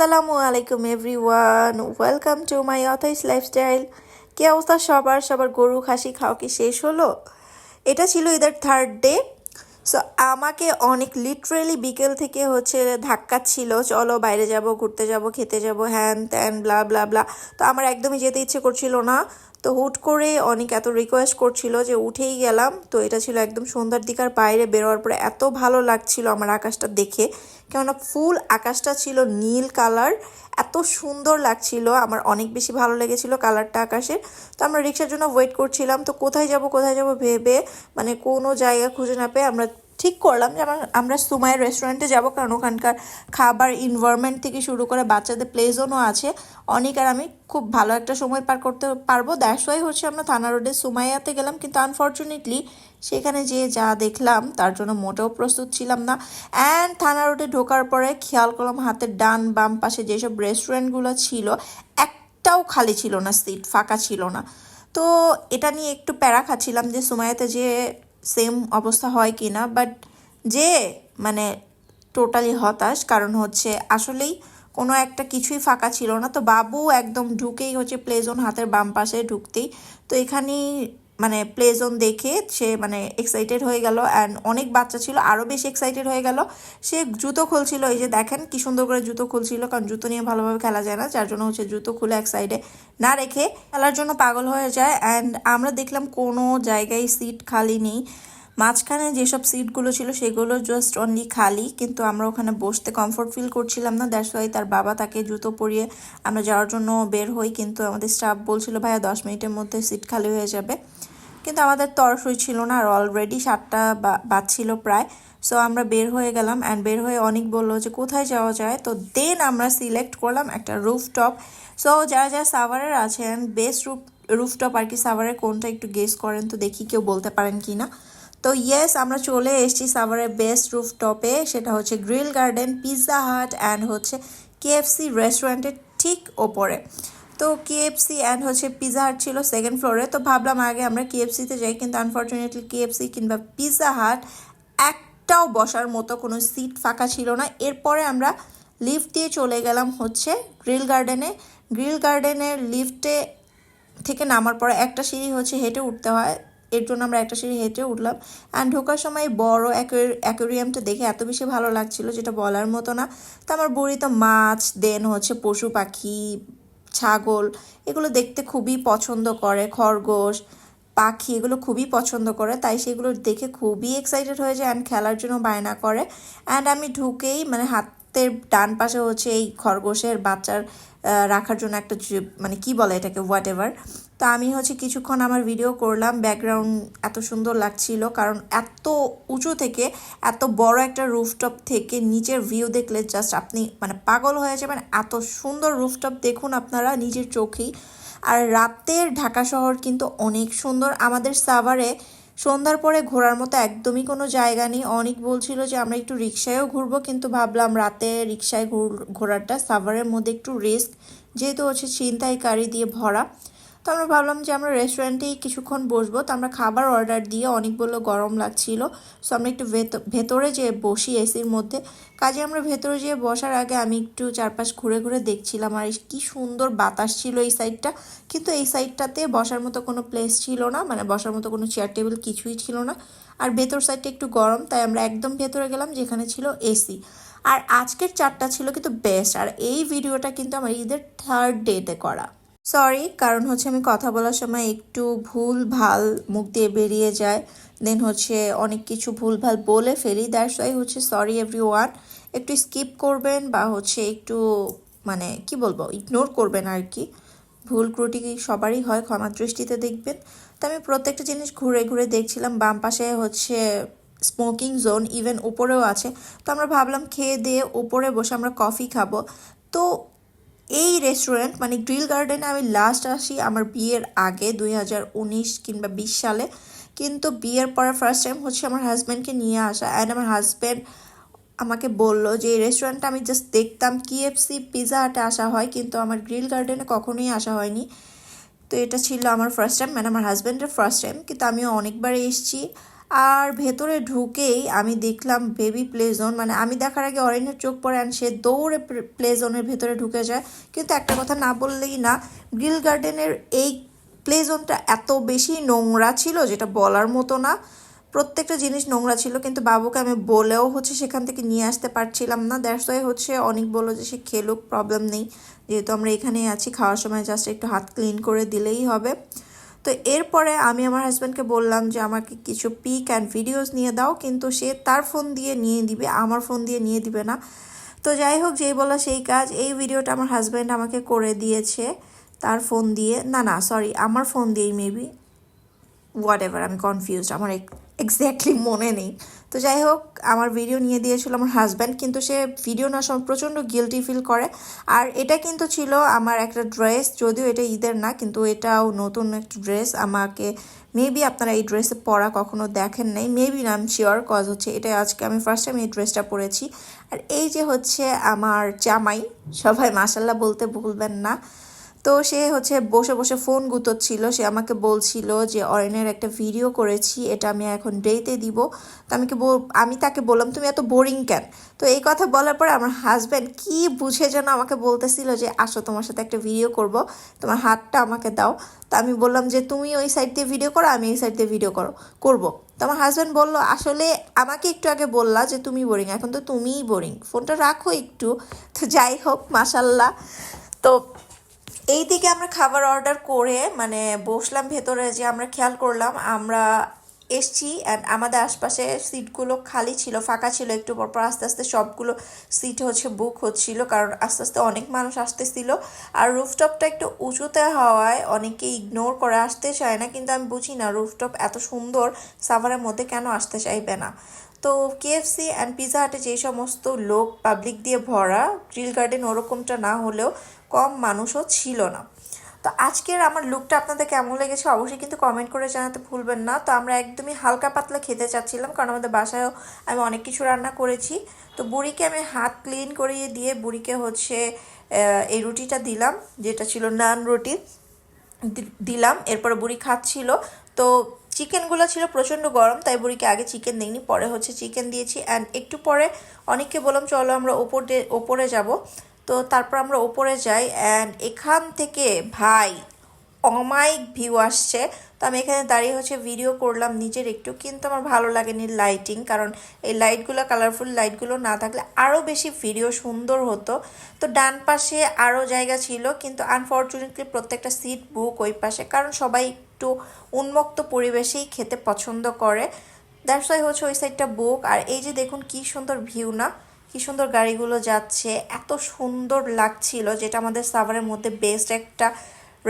আসসালামু আলাইকুম everyone. Welcome to my অথাইস লাইফস্টাইল কি অবস্থা? সবার সবার গরু, খাসি খাওয়া কি শেষ হলো? এটা ছিল ঈদের থার্ড ডে সো আমাকে অনেক লিটারেলি বিকেল থেকে হচ্ছে ধাক্কা ছিল। চলো, বাইরে যাব, ঘুরতে যাব, খেতে যাব হ্যান ত্যান ব্লা ব্লা ব্লা তো আমার একদমই যেতে ইচ্ছে করছিল না। তো হুট করে অনেক এত রিকোয়েস্ট করছিল যে উঠেই গেলাম। তো এটা ছিল একদম সন্ধ্যার দিকার বাইরে বেরোয়ার পরে এত ভালো লাগছিল আমার আকাশটা দেখে। কেননা ফুল আকাশটা ছিল নীল কালার, এত সুন্দর লাগছিল। আমার অনেক বেশি ভালো লেগেছিল কালারটা আকাশের। তো আমরা রিক্সার জন্য ওয়েট করছিলাম। তো কোথায় যাব কোথায় যাব ভেবে মানে কোনো জায়গা খুঁজে না পেয়ে আমরা ঠিক করলাম যে আমরা আমরা সুমাইয়ের রেস্টুরেন্টে যাব, কারণ ওখানকার খাবার ইনভারমেন্ট থেকে শুরু করে বাচ্চাদের প্লে জোনও আছে। অনেক আর আমি খুব ভালো একটা সময় পার করতে পারব। দ্যাটস ওয়াই হচ্ছে আমরা থানা রোডে সুমাইয়াতে গেলাম। কিন্তু আনফর্চুনেটলি সেখানে যে যা দেখলাম, তার জন্য মোটেও প্রস্তুত ছিলাম না। অ্যান্ড থানা রোডে ঢোকার পরে খেয়াল করলাম হাতের ডান বাম পাশে যেসব রেস্টুরেন্টগুলো ছিল, একটাও খালি ছিল না সিট ফাঁকা ছিল না। তো এটা নিয়ে একটু প্যারা খাচ্ছিলাম যে সুমাইয়াতে যে সেম অবস্থা হয় কি না বাট যে মানে টোটালি হতাশ, কারণ হচ্ছে আসলেই কোনো একটা কিছুই ফাঁকা ছিল না। তো বাবু একদম ঢুকেই হচ্ছে প্লে জোন হাতের বাম পাশে ঢুকতেই। তো এখানেই মানে প্লে জোন দেখে সে মানে এক্সাইটেড হয়ে গেল অ্যান্ড অনেক বাচ্চা ছিল আরও বেশি এক্সাইটেড হয়ে গেল। সে জুতো খুলছিল, এই যে দেখেন কি সুন্দর করে জুতো খুলছিল, কারণ জুতো নিয়ে ভালোভাবে খেলা যায় না, যার জন্য হচ্ছে জুতো খুলে এক সাইডে না রেখে খেলার জন্য পাগল হয়ে যায়। অ্যান্ড আমরা দেখলাম কোনো জায়গায় সিট খালি নেই। মাঝখানে যেসব সিটগুলো ছিল সেগুলো জাস্ট অনলি খালি, কিন্তু আমরা ওখানে বসতে কমফোর্ট ফিল করছিলাম না দ্যাটস ওয়াই তার বাবা তাকে জুতো পরিয়ে আমরা যাওয়ার জন্য বের হই, কিন্তু আমাদের স্টাফ বলছিল, ভাইয়া, দশ মিনিটের মধ্যে সিট খালি হয়ে যাবে। কিন্তু আমাদের তরসই ছিল না, আর অলরেডি সাতটা বাজছিল প্রায়। সো আমরা বের হয়ে গেলাম অ্যান্ড বের হয়ে অনেক বলল যে, কোথায় যাওয়া যায়? তো দেন আমরা সিলেক্ট করলাম একটা রুফটপ সো যারা যারা সাভারের আছেন বেস্ট রুফ রুফটপ আর কি সাভারের কোনটা একটু গেস করেন তো দেখি কেউ বলতে পারেন কি না তো ইয়েস আমরা চলে এসেছি সাভারের বেস্ট রুফটপে সেটা হচ্ছে grill garden pizza hut and হচ্ছে কেএফসি রেস্টুরেন্টের ঠিক ওপরে। তো কেএফসি অ্যান্ড হচ্ছে পিৎজা হাট ছিল সেকেন্ড ফ্লোরে তো ভাবলাম আগে আমরা কেএফসিতে যাই, কিন্তু আনফর্চুনেটলি কেএফসি কিংবা পিৎজা হাট একটাও বসার মতো কোনো সিট ফাঁকা ছিল না। এরপরে আমরা লিফট দিয়ে চলে গেলাম হচ্ছে গ্রিল গার্ডেনে গ্রিল গার্ডেনের লিফটে থেকে নামার পরে একটা সিঁড়ি হচ্ছে হেঁটে উঠতে হয়। এর জন্য আমরা একটা সিঁড়ি হেঁটে উঠলাম। অ্যান্ড ঢোকার সময় বড় অ্যাকোরিয়ামটা দেখে এত বেশি ভালো লাগছিল যেটা বলার মতো না। তো আমার বুড়ি তো মাছ, দেন হচ্ছে পশু পাখি, ছাগল, এগুলো দেখতে খুবই পছন্দ করে। খরগোশ, পাখি এগুলো খুবই পছন্দ করে। তাই সেগুলো দেখে খুবই এক্সাইটেড হয়ে যায় অ্যান্ড খেলার জন্য বায়না করে। অ্যান্ড আমি ঢুকেই মানে হাতের ডান পাশে হচ্ছে এই খরগোশের বাচ্চার রাখার জন্য একটা মানে কি বলে এটাকে হোয়াট এভার তো আমি হচ্ছে কিছুক্ষণ আমার ভিডিও করলাম ব্যাকগ্রাউন্ড এত সুন্দর লাগছিল, কারণ এত উঁচু থেকে, এত বড় একটা রুফটপ থেকে নিচের ভিউ দেখলে জাস্ট আপনি মানে পাগল হয়ে যাবেন। এত সুন্দর রুফটপ দেখুন আপনারা নিজের চোখেই। আর রাতের ঢাকা শহর কিন্তু অনেক সুন্দর। আমাদের সাভারে সন্ধ্যার পরে ঘোরার মতো একদমই কোনো জায়গা নেই। অনেক বলছিল যে, আমরা একটু রিক্সায়ও ঘুরবো। কিন্তু ভাবলাম রাতে রিক্সায় ঘোরাটা, সাভারের মধ্যে একটু রিস্ক যেহেতু হচ্ছে ছিনতাইকারী দিয়ে ভরা তো আমরা ভাবলাম যে আমরা রেস্টুরেন্টেই কিছুক্ষণ বসবো। তো আমরা খাবার অর্ডার দিয়ে অনেকগুলো গরম লাগছিল। সো আমরা একটু ভেতরে যেয়ে বসি এসির মধ্যে। কাজে আমরা ভেতরে যেয়ে বসার আগে আমি একটু চারপাশ ঘুরে ঘুরে দেখছিলাম। আর কি সুন্দর বাতাস ছিল এই সাইডটা কিন্তু এই সাইডটাতে বসার মতো কোনো প্লেস ছিল না। মানে বসার মতো কোনো চেয়ার টেবিল কিছুই ছিল না। আর ভেতর সাইডটা একটু গরম, তাই আমরা একদম ভেতরে গেলাম, যেখানে ছিল এসি আর আজকের চারটা ছিল কিন্তু বেস্ট আর এই ভিডিওটা কিন্তু আমার ঈদের থার্ড ডেতে করা। সরি কারণ হচ্ছে আমি কথা বলার সময় একটু ভুল ভালো মুখ দিয়ে বেরিয়ে যায় দেন হচ্ছে অনেক কিছু ভুল ভালো বলে ফেলি। দ্যাটস ওয়াই হচ্ছে সরি এভরি ওয়ান একটু স্কিপ করবেন বা হচ্ছে একটু মানে কি বলব ইগনোর করবেন আর কি ভুল ত্রুটি সবারই হয় ক্ষমা দৃষ্টিতে দেখবেন। তো আমি প্রত্যেকটা জিনিস ঘুরে ঘুরে দেখছিলাম। বাম পাশে হচ্ছে স্মোকিং জোন ইভেন উপরেও আছে। তো আমরা ভাবলাম খেয়ে দিয়ে উপরে বসে আমরা কফি খাব। তো এই রেস্টুরেন্ট মানে গ্রিল গার্ডেনে আমি লাস্ট আসি আমার বিয়ের আগে, দুই হাজার উনিশ কিংবা বিশ সালে। কিন্তু বিয়ের পরে ফার্স্ট টাইম হচ্ছে আমার হাজব্যান্ডকে নিয়ে আসা। অ্যান্ড আমার হাজব্যান্ড আমাকে বলল যে, এই রেস্টুরেন্টটা আমি জাস্ট দেখতাম কিএফসি পিৎজা হাটে আসা হয়, কিন্তু আমার গ্রিল গার্ডেনে কখনোই আসা হয়নি। তো এটা ছিল আমার ফার্স্ট টাইম মানে আমার হাজব্যান্ডের ফার্স্ট টাইম কিন্তু আমিও অনেকবার এসেছি। আর ভেতরে ঢুকেই আমি দেখলাম বেবি প্লে জোন মানে আমি দেখার আগে অরেঞ্জের চোখ পড়ে আর সে দৌড়ে প্লে জোনের ভেতরে ঢুকে যায়। কিন্তু একটা কথা না বললেই না, গ্রিল গার্ডেনের এই প্লে জোনটা এত বেশি নোংরা ছিল যেটা বলার মতো না। প্রত্যেকটা জিনিস নোংরা ছিল, কিন্তু বাবুকে আমি বলেও হচ্ছে সেখান থেকে নিয়ে আসতে পারছিলাম না। দ্যাটস ওয়াই হচ্ছে অনেক বলল যে, সে খেলুক প্রবলেম নেই। যেহেতু আমরা এখানেই আছি, খাওয়ার সময় জাস্ট একটু হাত ক্লিন করে দিলেই হবে। তো এরপরে আমি আমার হাজব্যান্ডকে বললাম যে, আমাকে কিছু পিক অ্যান্ড ভিডিওস নিয়ে দাও, কিন্তু সে তার ফোন দিয়ে নিয়ে দিবে, আমার ফোন দিয়ে নিয়ে দিবে না। তো যাই হোক, যেই বলা সেই কাজ। এই ভিডিওটা আমার হাজব্যান্ড আমাকে করে দিয়েছে তার ফোন দিয়ে। না না সরি আমার ফোন দিয়েই মেবি হোয়াট এভার আমি কনফিউজড আমার এক্স্যাক্টলি মনে নেই। তো যাই হোক আমার ভিডিও নিয়ে দিয়েছিল আমার হাজব্যান্ড কিন্তু সে ভিডিও নেওয়ার সময় প্রচণ্ড গিলটি ফিল করে। আর এটা কিন্তু ছিল আমার একটা ড্রেস যদিও এটা ঈদের না, কিন্তু এটাও নতুন একটা ড্রেস আমাকে মেবি আপনারা এই ড্রেসে পরা কখনো দেখেন নাই মেবি না আমি শিওর কজ হচ্ছে এটা আজকে আমি ফার্স্ট টাইম এই ড্রেসটা পরেছি। আর এই যে হচ্ছে আমার জামাই, সবাই মাসাল্লাহ বলতে ভুলবেন না। তো সে হচ্ছে বসে বসে ফোন গুতোচ্ছিল। সে আমাকে বলছিল যে, অরেনের একটা ভিডিও করেছি, এটা আমি এখন ডেতে দিব। তো আমি আমি তাকে বললাম, তুমি এত বোরিং কেন? তো এই কথা বলার পরে আমার হাজব্যান্ড কি বুঝে যেন আমাকে বলতেছিল যে, আসো তোমার সাথে একটা ভিডিও করব, তোমার হাতটা আমাকে দাও। তো আমি বললাম যে, তুমি ওই সাইড দিয়ে ভিডিও করো, আমি এই সাইড দিয়ে ভিডিও করো, করব। তো আমার হাজব্যান্ড বলল, আসলে আমাকে একটু আগে বললা যে, তুমি বোরিং, এখন তো তুমিই বোরিং। ফোনটা রাখো একটু। তো যাই হোক মাসাল্লাহ তো এই দিকে আমরা খাবার অর্ডার করে মানে বসলাম ভেতরে যে আমরা খেয়াল করলাম, আমরা এসছি অ্যান্ড আমাদের আশপাশে সিটগুলো খালি ছিল, ফাঁকা ছিল একটু পর পর আস্তে আস্তে সবগুলো সিট হচ্ছে বুক হচ্ছিল, কারণ আস্তে আস্তে অনেক মানুষ আসতেছিল। আর রুফটপটা একটু উঁচুতে হওয়ায় অনেকে ইগনোর করে আসতে চায় না, কিন্তু আমি বুঝি না রুফটপ এত সুন্দর, সাভারের মধ্যে কেন আসতে চাইবে না। তো কেএফসি অ্যান্ড পিজা হাটে যে সমস্ত লোক পাবলিক দিয়ে ভরা গ্রিল গার্ডেন ওরকমটা না হলেও কম মানুষও ছিল না। তো আজকের আমার লুকটা আপনাদের কেমন লেগেছে অবশ্যই কিন্তু কমেন্ট করে জানাতে ভুলবেন না। তো আমরা একদমই হালকা পাতলা খেতে চাচ্ছিলাম কারণ আমাদের বাসায়ও আমি অনেক কিছু রান্না করেছি। তো বুড়িকে আমি হাত ক্লিন করিয়ে দিয়ে বুড়িকে হচ্ছে এই রুটিটা দিলাম, যেটা ছিল নান রুটি দিলাম। এরপরে বুড়ি খাচ্ছিল। তো চিকেনগুলো ছিল প্রচণ্ড গরম, তাই বুড়িকে আগে চিকেন দিইনি, পরে হচ্ছে চিকেন দিয়েছি। অ্যান্ড একটু পরে অনেককে বললাম, চলো আমরা ওপরে ওপরে যাব। তো তারপর আমরা ওপরে যাই অ্যান্ড এখান থেকে ভাই অমাইক ভিউ আসছে। তো আমি এখানে দাঁড়িয়ে হচ্ছে ভিডিও করলাম নিজের একটু, কিন্তু আমার ভালো লাগেনি লাইটিং কারণ এই লাইটগুলো কালারফুল লাইটগুলো না থাকলে আরও বেশি ভিডিও সুন্দর হতো। তো ডান পাশে আরও জায়গা ছিল, কিন্তু আনফর্চুনেটলি প্রত্যেকটা সিট বুক ওই পাশে, কারণ সবাই একটু উন্মুক্ত পরিবেশেই খেতে পছন্দ করে। দ্যাটস ওয়াই হচ্ছে ওই সাইডটা বুক। আর এই যে দেখুন কি সুন্দর ভিউ না? কি সুন্দর গাড়িগুলো যাচ্ছে। এত সুন্দর লাগছিল যেটা আমাদের সাভারের মধ্যে বেস্ট একটা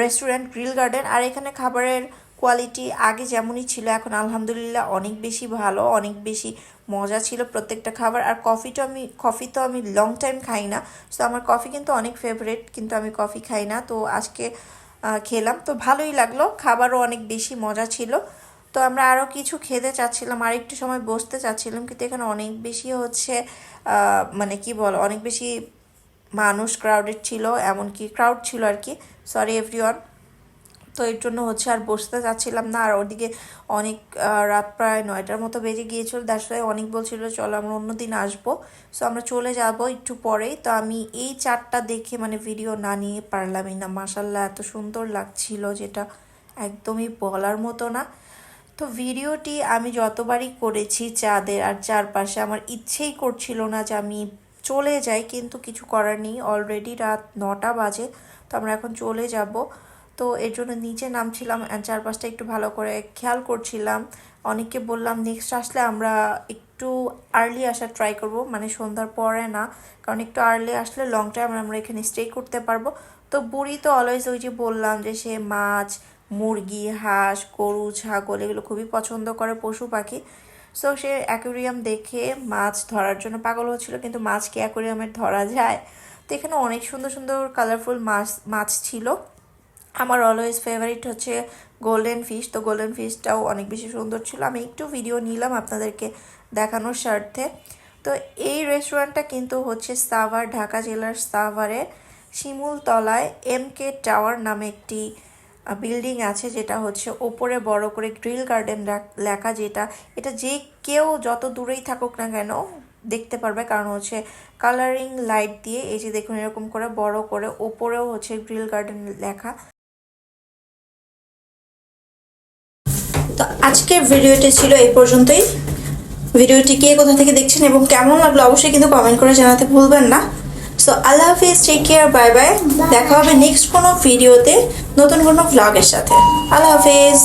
রেস্টুরেন্ট গ্রিল গার্ডেন আর এখানে খাবারের কোয়ালিটি আগে যেমনই ছিল, এখন আলহামদুলিল্লাহ অনেক বেশি ভালো, অনেক বেশি মজা ছিল প্রত্যেকটা খাবার। আর কফিটা আমি কফি তো আমি লং টাইম খাই না। সো আমার কফি কিন্তু অনেক ফেভারেট কিন্তু আমি কফি খাই না। তো আজকে খেলাম। তো ভালোই লাগল। খাবারও অনেক বেশি মজা ছিল। তো আমরা আরও কিছু খেতে চাচ্ছিলাম, আর একটু সময় বসতে চাচ্ছিলাম, কিন্তু এখানে অনেক বেশি হচ্ছে মানে কি বল, অনেক বেশি মানুষ ক্রাউডেড ছিল, এমনকি ক্রাউড ছিল আর কি। সরি এভরিওয়ান তো এর জন্য হচ্ছে আর বসতে চাচ্ছিলাম না। আর ওদিকে অনেক রাত প্রায় নয়টার মতো বেজে গিয়েছিল। তার অনেক বলছিল, চলো আমরা অন্যদিন আসব। সো আমরা চলে যাব একটু পরেই। তো আমি এই চারটা দেখে মানে ভিডিও না নিয়ে পারলামই না। মাসাল্লাহ এত সুন্দর লাগছিল যেটা একদমই বলার মতো না। তো ভিডিওটি আমি যতবারই করেছি চাঁদের, আর চারপাশে আমার ইচ্ছেই করছিল না যে আমি চলে যাই, কিন্তু কিছু করার নেই। অলরেডি রাত নটা বাজে, তো আমরা এখন চলে যাব। তো এর জন্য নিচে নামছিলাম চারপাশটা একটু ভালো করে খেয়াল করছিলাম। অনেককে বললাম নেক্সট আসলে আমরা একটু আর্লি আসার ট্রাই করব। মানে সন্ধ্যার পরে না, কারণ একটু আর্লি আসলে লং টাইম আমরা এখানে স্টে করতে পারব। তো বুড়ি তো অলওয়েজ ওই যে বললাম যে সে মাছ, মুরগি, হাঁস, গরু, ছাগল এগুলো খুবই পছন্দ করে, পশু পাখি। সো সে অ্যাকোরিয়াম দেখে মাছ ধরার জন্য পাগল হচ্ছিল, কিন্তু মাছ কি অ্যাকোরিয়ামের ধরা যায়। তো এখানে অনেক সুন্দর সুন্দর কালারফুল মাছ মাছ ছিল। আমার অলওয়েজ ফেভারিট হচ্ছে গোল্ডেন ফিশ তো গোল্ডেন ফিশটাও অনেক বেশি সুন্দর ছিল। আমি একটু ভিডিও নিলাম আপনাদেরকে দেখানোর স্বার্থে। তো এই রেস্টুরেন্টটা কিন্তু হচ্ছে সাভার, ঢাকা জেলার সাভারে শিমুলতলায় এম কে টাওয়ার নামে একটি বিল্ডিং আছে যেটা হচ্ছে ওপরে বড় করে গ্রিল গার্ডেন লেখা যেটা। এটা যে কেউ যত দূরেই থাকুক না কেন দেখতে পারবে, কারণ হচ্ছে কালারিং লাইট দিয়ে, এই যে দেখুন এরকম করে বড় করে ওপরেও হচ্ছে গ্রিল গার্ডেন লেখা। তো আজকের ভিডিওটি ছিল এই পর্যন্তই। ভিডিওটি কে কোথা থেকে দেখছেন এবং কেমন লাগল অবশ্যই কিন্তু কমেন্ট করে জানাতে ভুলবেন না। সো আল্লাহ হাফিজ টেক কেয়ার বাই বাই দেখা হবে নেক্সট কোনো ভিডিওতে নতুন কোনো ভ্লগের সাথে। আল্লাহ হাফিজ।